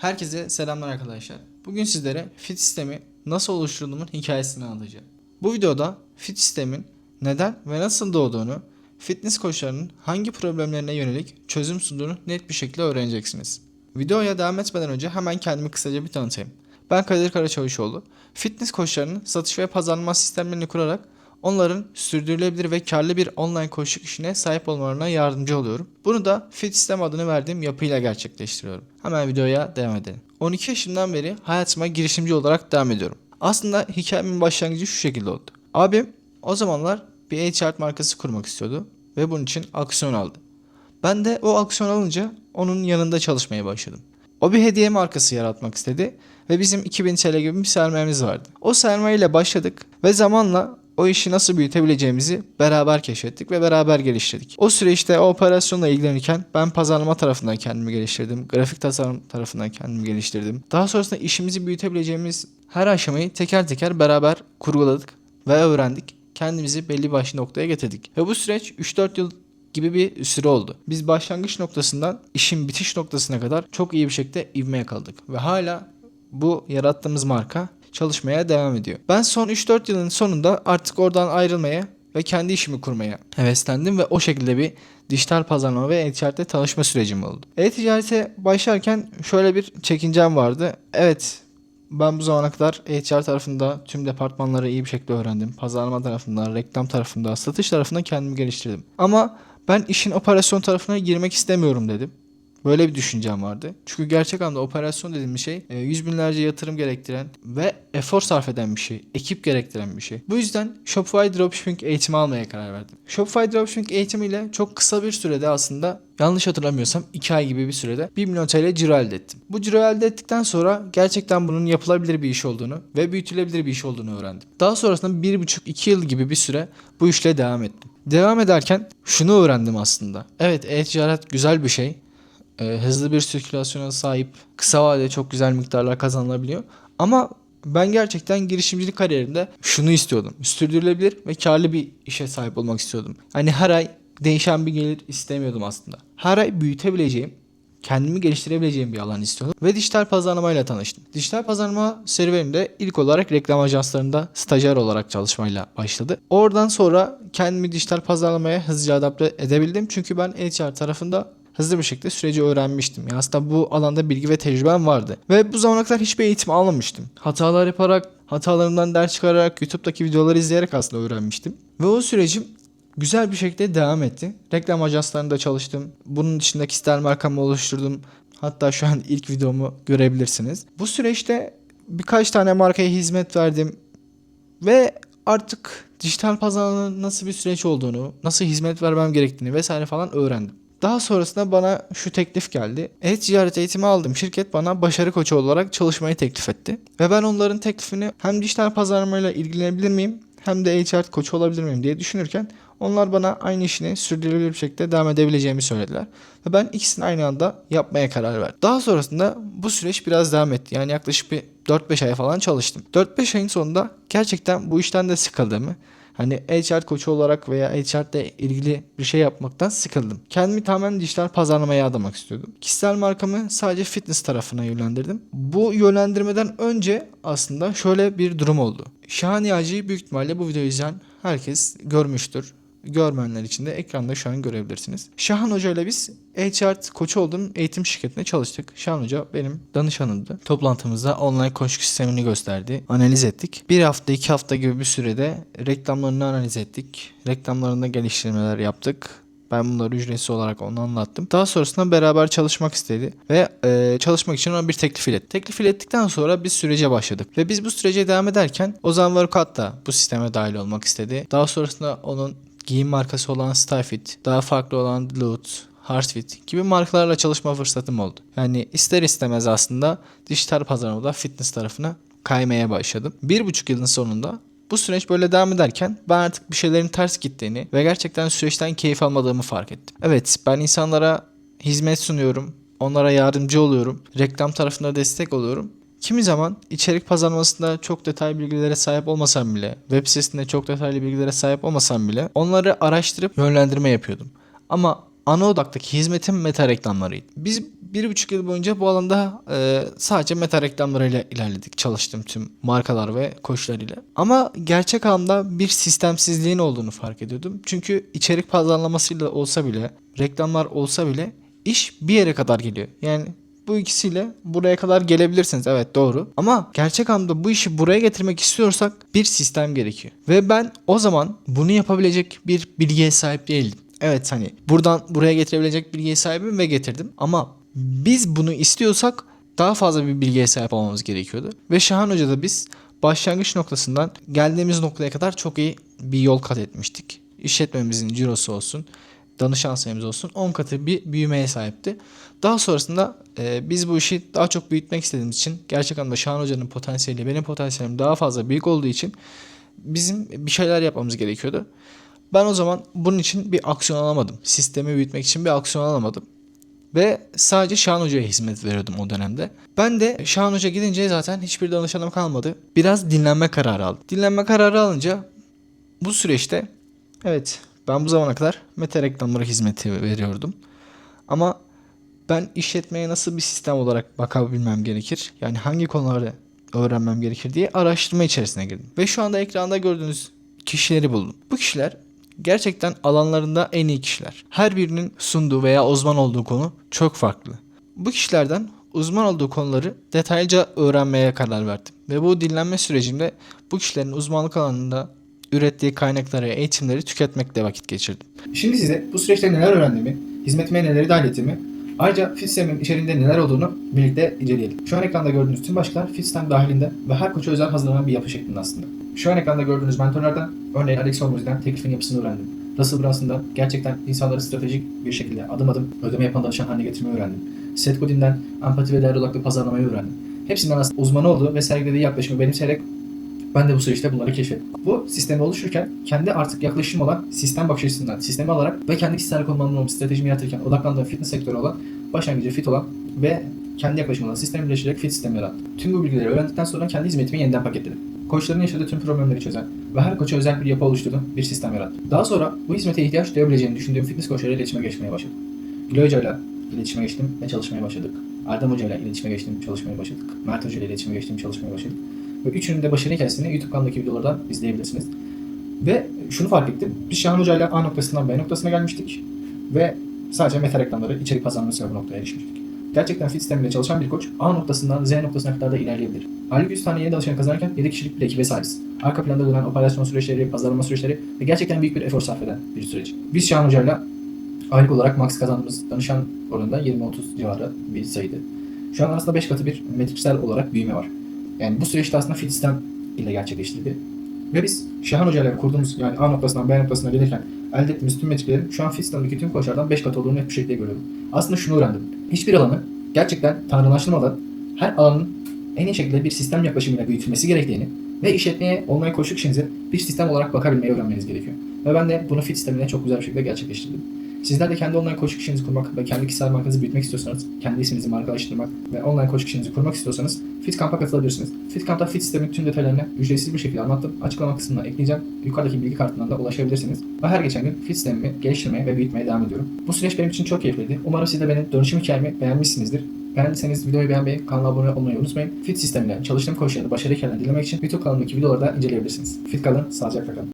Herkese selamlar arkadaşlar. Bugün sizlere fit sistemi nasıl oluşturduğumun hikayesini anlatacağım. Bu videoda fit sistemin neden ve nasıl doğduğunu, fitness koçlarının hangi problemlerine yönelik çözüm sunduğunu net bir şekilde öğreneceksiniz. Videoya devam etmeden önce hemen kendimi kısaca bir tanıtayım. Ben Kadir Karaçavuşoğlu. Fitness koçlarının satış ve pazarlama sistemlerini kurarak onların sürdürülebilir ve karlı bir online koçluk işine sahip olmalarına yardımcı oluyorum. Bunu da Fit Sistem adını verdiğim yapıyla gerçekleştiriyorum. Hemen videoya devam edelim. 12 yaşımdan beri hayatıma girişimci olarak devam ediyorum. Aslında hikayemin başlangıcı şu şekilde oldu. Abim o zamanlar bir e-ticaret markası kurmak istiyordu ve bunun için aksiyon aldı. Ben de o aksiyon alınca onun yanında çalışmaya başladım. O bir hediye markası yaratmak istedi ve bizim 2000 TL gibi bir sermayemiz vardı. O sermayeyle başladık ve zamanla o işi nasıl büyütebileceğimizi beraber keşfettik ve beraber geliştirdik. O süreçte o operasyonla ilgilenirken ben pazarlama tarafından kendimi geliştirdim. Grafik tasarım tarafından kendimi geliştirdim. Daha sonrasında işimizi büyütebileceğimiz her aşamayı teker teker beraber kurguladık ve öğrendik. Kendimizi belli başlı noktaya getirdik. Ve bu süreç 3-4 yıl gibi bir süre oldu. Biz başlangıç noktasından işin bitiş noktasına kadar çok iyi bir şekilde ivme yakaladık. Ve hala bu yarattığımız marka çalışmaya devam ediyor. Ben son 3-4 yılın sonunda artık oradan ayrılmaya ve kendi işimi kurmaya heveslendim ve o şekilde bir dijital pazarlama ve e-ticarette tanışma sürecim oldu. E-ticarete başlarken şöyle bir çekincem vardı. Evet ben bu zamana kadar e-ticaret tarafında tüm departmanları iyi bir şekilde öğrendim. Pazarlama tarafında, reklam tarafında, satış tarafında kendimi geliştirdim. Ama ben işin operasyon tarafına girmek istemiyorum dedim. Böyle bir düşüncem vardı. Çünkü gerçek anlamda operasyon dediğimiz şey e, yüz binlerce yatırım gerektiren ve efor sarf eden bir şey. Ekip gerektiren bir şey. Bu yüzden Shopify Dropshipping eğitimi almaya karar verdim. Shopify Dropshipping eğitimiyle çok kısa bir sürede aslında yanlış hatırlamıyorsam 2 ay gibi bir sürede 1 milyon TL ciro elde ettim. Bu ciro elde ettikten sonra gerçekten bunun yapılabilir bir iş olduğunu ve büyütülebilir bir iş olduğunu öğrendim. Daha sonrasında 1,5-2 yıl gibi bir süre bu işle devam ettim. Devam ederken şunu öğrendim aslında. Evet e-ticaret güzel bir şey e, hızlı bir sirkülasyona sahip, kısa vadede çok güzel miktarlar kazanılabiliyor. Ama ben gerçekten girişimcilik kariyerimde şunu istiyordum. Sürdürülebilir ve karlı bir işe sahip olmak istiyordum. Hani her ay değişen bir gelir istemiyordum aslında. Her ay büyütebileceğim, kendimi geliştirebileceğim bir alan istiyordum. Ve dijital pazarlamayla tanıştım. Dijital pazarlama serüvenimde ilk olarak reklam ajanslarında stajyer olarak çalışmayla başladı. Oradan sonra kendimi dijital pazarlamaya hızlıca adapte edebildim. Çünkü ben HR tarafında hızlı bir şekilde süreci öğrenmiştim. Yani aslında bu alanda bilgi ve tecrübem vardı. Ve bu zamana kadar hiçbir eğitim almamıştım. Hatalar yaparak, hatalarımdan ders çıkararak, YouTube'daki videoları izleyerek aslında öğrenmiştim. Ve o sürecim güzel bir şekilde devam etti. Reklam ajanslarında çalıştım. Bunun dışında kişisel markamı oluşturdum. Hatta şu an ilk videomu görebilirsiniz. Bu süreçte birkaç tane markaya hizmet verdim. Ve artık dijital pazarlamanın nasıl bir süreç olduğunu, nasıl hizmet vermem gerektiğini vesaire falan öğrendim. Daha sonrasında bana şu teklif geldi. E-ticaret eğitimi aldım. Şirket bana başarı koçu olarak çalışmayı teklif etti. Ve ben onların teklifini hem dijital pazarlamayla ilgilenebilir miyim hem de e-ticaret koçu olabilir miyim diye düşünürken onlar bana aynı işini sürdürülebilir bir şekilde devam edebileceğimi söylediler. Ve ben ikisini aynı anda yapmaya karar verdim. Daha sonrasında bu süreç biraz devam etti. Yani yaklaşık bir 4-5 ay falan çalıştım. 4-5 ayın sonunda gerçekten bu işten de sıkıldığımı Hani HR koçu olarak veya HR ile ilgili bir şey yapmaktan sıkıldım. Kendimi tamamen dijital pazarlamaya adamak istiyordum. Kişisel markamı sadece fitness tarafına yönlendirdim. Bu yönlendirmeden önce aslında şöyle bir durum oldu. Şahan Yağcı'yı büyük ihtimalle bu videoyu izleyen herkes görmüştür. Görmeyenler için de ekranda şu an görebilirsiniz. Şahan Hoca ile biz HR koçu olduğum eğitim şirketine çalıştık. Şahan Hoca benim danışanımdı. Toplantımızda online koçluk sistemini gösterdi. Analiz ettik. Bir hafta iki hafta gibi bir sürede reklamlarını analiz ettik. Reklamlarında geliştirmeler yaptık. Ben bunları ücretsiz olarak onu anlattım. Daha sonrasında beraber çalışmak istedi ve e, çalışmak için ona bir teklif iletti. Teklif ilettikten sonra biz sürece başladık. Ve biz bu sürece devam ederken Ozan Varukat da bu sisteme dahil olmak istedi. Daha sonrasında onun giyim markası olan Styfit, daha farklı olan Loot, Heartfit gibi markalarla çalışma fırsatım oldu. Yani ister istemez aslında dijital pazarlamada fitness tarafına kaymaya başladım. Bir buçuk yılın sonunda bu süreç böyle devam ederken ben artık bir şeylerin ters gittiğini ve gerçekten süreçten keyif almadığımı fark ettim. Evet ben insanlara hizmet sunuyorum, onlara yardımcı oluyorum, reklam tarafında destek oluyorum. Kimi zaman içerik pazarlamasında çok detaylı bilgilere sahip olmasam bile, web sitesinde çok detaylı bilgilere sahip olmasam bile onları araştırıp yönlendirme yapıyordum. Ama ana odaktaki hizmetim meta reklamlarıydı. Biz bir buçuk yıl boyunca bu alanda e, sadece meta reklamlarıyla ilerledik. Çalıştım tüm markalar ve koçlar ile. Ama gerçek anlamda bir sistemsizliğin olduğunu fark ediyordum. Çünkü içerik pazarlamasıyla olsa bile, reklamlar olsa bile iş bir yere kadar geliyor. Yani bu ikisiyle buraya kadar gelebilirsiniz. Evet doğru. Ama gerçek anlamda bu işi buraya getirmek istiyorsak bir sistem gerekiyor. Ve ben o zaman bunu yapabilecek bir bilgiye sahip değildim. Evet hani buradan buraya getirebilecek bilgiye sahibim ve getirdim. Ama biz bunu istiyorsak daha fazla bir bilgiye sahip olmamız gerekiyordu. Ve Şahan Hoca da biz başlangıç noktasından geldiğimiz noktaya kadar çok iyi bir yol kat etmiştik. İşletmemizin cirosu olsun, danışan sayımız olsun 10 katı bir büyümeye sahipti. Daha sonrasında e, biz bu işi daha çok büyütmek istediğimiz için gerçek anlamda Şahan Hoca'nın potansiyeli benim potansiyelim daha fazla büyük olduğu için bizim bir şeyler yapmamız gerekiyordu. Ben o zaman bunun için bir aksiyon alamadım. Sistemi büyütmek için bir aksiyon alamadım. Ve sadece Şahan Hoca'ya hizmet veriyordum o dönemde. Ben de Şahan Hoca gidince zaten hiçbir danışanım kalmadı. Biraz dinlenme kararı aldım. Dinlenme kararı alınca bu süreçte evet ben bu zamana kadar meta reklamları hizmeti veriyordum. Ama ben işletmeye nasıl bir sistem olarak bakabilmem gerekir? Yani hangi konuları öğrenmem gerekir diye araştırma içerisine girdim. Ve şu anda ekranda gördüğünüz kişileri buldum. Bu kişiler gerçekten alanlarında en iyi kişiler. Her birinin sunduğu veya uzman olduğu konu çok farklı. Bu kişilerden uzman olduğu konuları detaylıca öğrenmeye karar verdim. Ve bu dinlenme sürecimde bu kişilerin uzmanlık alanında ürettiği kaynakları, eğitimleri tüketmekle vakit geçirdim. Şimdi size bu süreçte neler öğrendiğimi, hizmetime neleri dahil ettiğimi, ayrıca FitStem'in içeriğinde neler olduğunu birlikte inceleyelim. Şu an ekranda gördüğünüz tüm başlıklar FitStem dahilinde ve her koça özel hazırlanan bir yapı şeklinde aslında. Şu an ekranda gördüğünüz mentorlardan, örneğin Alex Hormoz'dan teklifin yapısını öğrendim. Russell Brunson'dan gerçekten insanları stratejik bir şekilde adım adım ödeme yapan danışan haline getirmeyi öğrendim. Seth Godin'den empati ve değer odaklı pazarlamayı öğrendim. Hepsinden aslında uzmanı olduğu ve sergilediği yaklaşımı benimseyerek ben de bu süreçte bunları keşfettim. Bu sistemi oluşurken kendi artık yaklaşım olan sistem bakış açısından sistemi alarak ve kendi kişisel konumlandırmam stratejimi yaratırken odaklandığım fitness sektörü olan başlangıcı fit olan ve kendi yaklaşım olan sistemi birleştirerek fit sistemi yarattım. Tüm bu bilgileri öğrendikten sonra kendi hizmetimi yeniden paketledim. Koçların yaşadığı tüm problemleri çözen ve her koça özel bir yapı oluşturduğum bir sistem yarattım. Daha sonra bu hizmete ihtiyaç duyabileceğini düşündüğüm fitness koçlarıyla iletişime geçmeye başladım. Gül Hoca'yla iletişime geçtim ve çalışmaya başladık. Erdem Hoca'yla iletişime geçtim, çalışmaya başladık. Mert Hoca'yla iletişime geçtim, çalışmaya başladık. Ve üçünün de başarı hikayesini YouTube kanalındaki videolardan izleyebilirsiniz. Ve şunu fark ettim. Biz Şahan Hoca ile A noktasından B noktasına gelmiştik. Ve sadece meta reklamları, içerik pazarlamasıyla bu noktaya erişmiştik. Gerçekten fit sistemiyle çalışan bir koç A noktasından Z noktasına kadar da ilerleyebilir. Aylık 100 tane yeni danışan kazanırken 7 kişilik bir ekibe sahibiz. Arka planda dönen operasyon süreçleri, pazarlama süreçleri ve gerçekten büyük bir efor sarf eden bir süreç. Biz Şahan Hoca'yla aylık olarak max kazandığımız danışan oranında 20-30 civarı bir sayıydı. Şu an aslında 5 katı bir metriksel olarak büyüme var. Yani bu süreçte aslında fit sistem ile gerçekleştirildi. Ve biz Şahan Hoca ile kurduğumuz yani A noktasından B noktasına gelirken elde ettiğimiz tüm metriklerin şu an fit sistemdeki tüm koçlardan 5 kat olduğunu net bir şekilde görüyorum. Aslında şunu öğrendim. Hiçbir alanı gerçekten tanrılaştırmadan her alanın en iyi şekilde bir sistem yaklaşımıyla büyütülmesi gerektiğini ve işletmeye olmaya koşuk işinize bir sistem olarak bakabilmeyi öğrenmeniz gerekiyor. Ve ben de bunu fit sistemine çok güzel bir şekilde gerçekleştirdim. Sizler de kendi online koçluk işinizi kurmak ve kendi kişisel markanızı büyütmek istiyorsanız, kendi isminizi markalaştırmak ve online koçluk işinizi kurmak istiyorsanız Fit Camp'a katılabilirsiniz. Fit Camp'ta Fit sistemin tüm detaylarını ücretsiz bir şekilde anlattım. Açıklama kısmına ekleyeceğim. Yukarıdaki bilgi kartından da ulaşabilirsiniz. Ve her geçen gün Fit sistemimi geliştirmeye ve büyütmeye devam ediyorum. Bu süreç benim için çok keyifliydi. Umarım siz de benim dönüşüm hikayemi beğenmişsinizdir. Beğendiyseniz videoyu beğenmeyi, kanala abone olmayı unutmayın. Fit sistemiyle çalıştığım koşullarda başarı hikayelerini dinlemek için YouTube kanalımdaki videoları da inceleyebilirsiniz. Fit kalın, sağlıcakla kalın.